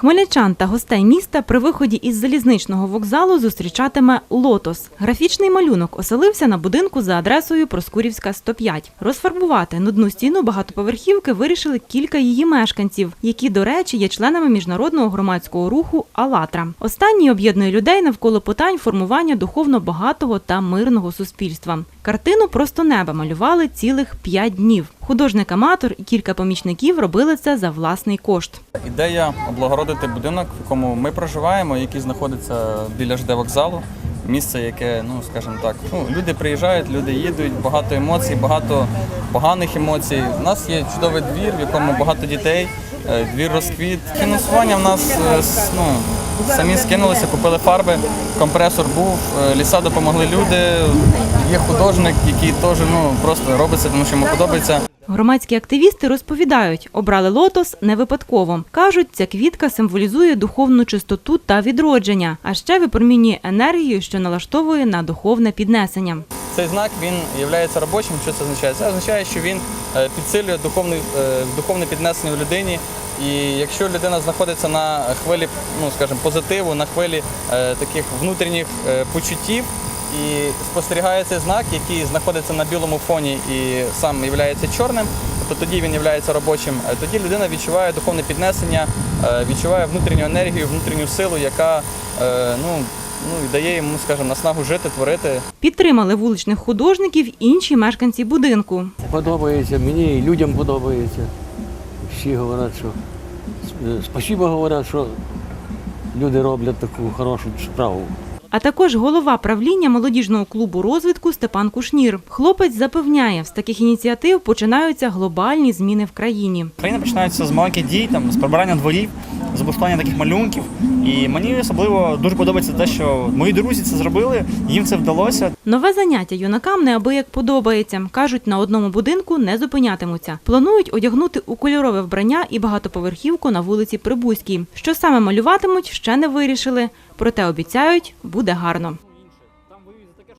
Хмельничан та гостей міста при виході із залізничного вокзалу зустрічатиме лотос. Графічний малюнок оселився на будинку за адресою Проскурівська 105. Розфарбувати нудну стіну багатоповерхівки вирішили кілька її мешканців, які, до речі, є членами міжнародного громадського руху «АЛЛАТРА». Останній об'єднує людей навколо питань формування духовно багатого та мирного суспільства. Картину просто неба малювали цілих п'ять днів. Художник-аматор і кілька помічників робили це за власний кошт. Ідея облагородити будинок, в якому ми проживаємо, який знаходиться біля ЖД вокзалу. Місце, яке, ну скажімо так, ну люди приїжджають, люди їдуть, багато емоцій, багато поганих емоцій. У нас є чудовий двір, в якому багато дітей. е, Двір розквіт. Фінансування в нас е, ну, самі скинулися, купили фарби, компресор був, е, ліса допомогли люди. Є художник, який теж ну просто робиться, тому що йому подобається. Громадські активісти розповідають, обрали лотос не випадково. Кажуть, ця квітка символізує духовну чистоту та відродження, а ще випромінює енергію, що налаштовує на духовне піднесення. Цей знак він є робочим. Що це означає? Це означає, що він е, підсилює духовне, духовне піднесення у людині. І якщо людина знаходиться на хвилі, ну скажімо, позитиву, на хвилі е, таких внутрішніх е, почуттів і спостерігає цей знак, який знаходиться на білому фоні і сам є чорним, тобто тоді він є робочим, е, тоді людина відчуває духовне піднесення, е, відчуває внутрішню енергію, внутрішню силу, яка е, ну, ну, і дає йому, скажімо, наснагу жити, творити. Підтримали вуличних художників інші мешканці будинку. Подобається, мені і людям подобається. Всі говорять, що спасибо говорять, що люди роблять таку хорошу справу. А також голова правління молодіжного клубу розвитку Степан Кушнір. Хлопець запевняє, з таких ініціатив починаються глобальні зміни в країні. Країна починається з маленьких дій, там з прибирання дворів, з облаштування таких малюнків. І мені особливо дуже подобається те, що мої друзі це зробили, їм це вдалося. Нове заняття юнакам неабияк подобається. Кажуть, на одному будинку не зупинятимуться. Планують одягнути у кольорове вбрання і багатоповерхівку на вулиці Прибузькій. Що саме малюватимуть, ще не вирішили. Проте обіцяють, буде гарно.